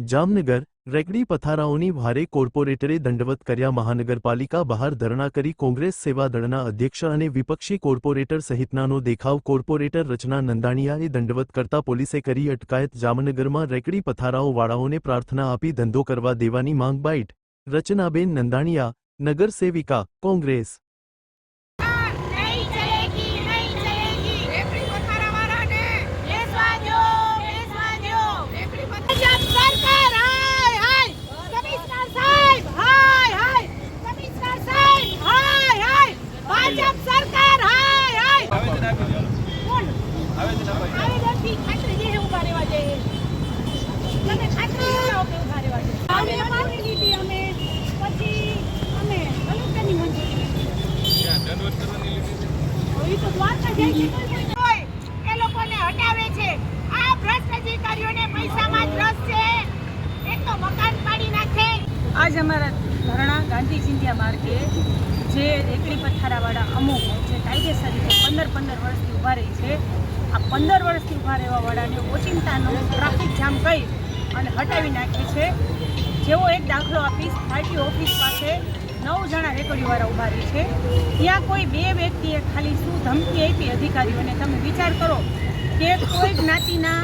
જામનગર, રેકડી પથારાઓની ભારે કોર્પોરેટરે દંડવત કર્યા મહાનગરપાલિકા બહાર ધરણા કરી કોંગ્રેસ સેવા દળના અધ્યક્ષ અને વિપક્ષી કોર્પોરેટર સહિતનાનો દેખાવ કોર્પોરેટર રચના નંદાણીયાએ દંડવત કરતા પોલીસે કરી અટકાયત જામનગરમાં રેકડી પથારાઓવાળાઓને પ્રાર્થના આપી ધંધો કરવા દેવાની માંગ બાઇટ. રચનાબેન નંદાણીયા નગર સેવિકા કોંગ્રેસ એ લોકોને હટાવે છે. આ ભ્રષ્ટ અધિકારીઓને પૈસામાં જ રસ છે. એક તો મકાન પાડી નાખે. આજ અમારા ધરણા ગાંધી ચિંધ્યા માર્ગે જે રેકડી પથારાવાળા અમુક જે કાયદેસર રીતે પંદર પંદર વર્ષથી ઊભા રહી છે આ પંદર વર્ષથી ઊભા રહેવાવાળાને ઓચિંતાનો ટ્રાફિક જામ કહી અને હટાવી નાખી છે. જેવો એક દાખલો આપીશ આરટીઓ ઓફિસ પાસે નવ જણા રેકડીવાળા ઊભા રહી છે. ત્યાં કોઈ બે વ્યક્તિએ ખાલી શું ધમકી આપી અધિકારીઓને? તમે વિચાર કરો કે કોઈ જ્ઞાતિના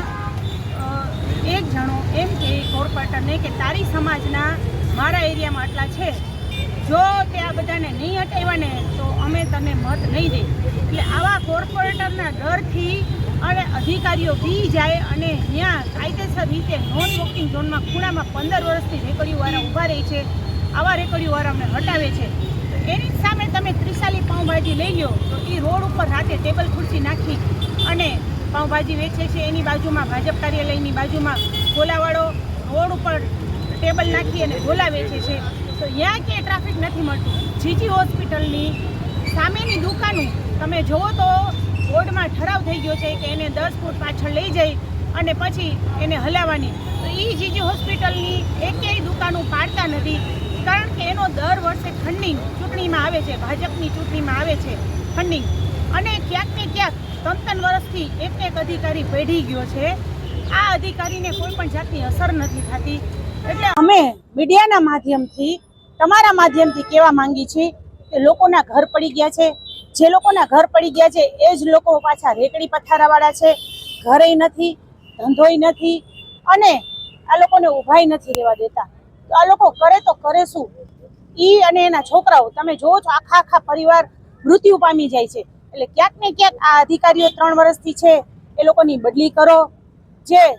એક જણો એમ કે કોર્પોરેટરને કે તારી સમાજના, મારા એરિયામાં આટલા છે. જો તે આ બધાને નહીં હટાવ્યા ને, તો અમે તને મત નહીં દઈ એટલે આવા કોર્પોરેટરના ડરથી અને અધિકારીઓ બી જાય અને ત્યાં કાયદેસર રીતે નોન વોકિંગ ઝોનમાં ખૂણામાં પંદર વર્ષથી રેકડીવાળા ઊભા રહે છે. આવા રેકડીવાળા અમને હટાવે છે. તો એની સામે તમે ત્રિશાલી પાઉંભાજી લઈ લો તો એ રોડ ઉપર રાતે ટેબલ ખુરશી નાખી અને પાઉંભાજી વેચે છે. એની બાજુમાં ભાજપ કાર્યાલયની બાજુમાં ગોલાવાળો રોડ ઉપર ટેબલ નાખી અને ગોલા વેચે છે. તો ત્યાં ક્યાંય ટ્રાફિક નથી મળતું. જીજી હોસ્પિટલની સામેની દુકાનું તમે જુઓ તો બોર્ડમાં ઠરાવ થઈ ગયો છે કે એને દસ ફૂટ પાછળ લઈ જઈ અને પછી એને હલાવવાની. તો એ જીજી હોસ્પિટલની એકેય દુકાનો પાડતા નથી. કારણ કે એનો દર વર્ષે ફંડિંગ ચૂંટણીમાં આવે છે. ભાજપની ચૂંટણીમાં આવે છે ફંડિંગ અને ક્યાંક ને ક્યાંક ત્રણ વર્ષથી એક એક અધિકારી પેઢી ગયો છે. આ અધિકારીને કોઈ પણ જાતની અસર નથી થતી. એટલે અમે મીડિયાના માધ્યમથી, તમારા માધ્યમથી કહેવા માંગી છીએ કે લોકોના ઘર પડી ગયા છે. જે લોકોના ઘર પડી ગયા છે, એ જ લોકો પાછા રેકડી પથારાવાળા છે. ઘરે નથી, ધંધોય નથી અને આ લોકોને ઊભાઈ નથી રહેવા દેતા. તો આ લોકો કરે તો કરે શું? ઈ અને એના છોકરાઓ, તમે જોવો છો, આખા આખા પરિવાર મૃત્યુ પામી જાય છે. એટલે ક્યાંક ને ક્યાંક આ અધિકારીઓ ત્રણ વર્ષથી છે, એ લોકોની બદલી કરો. જે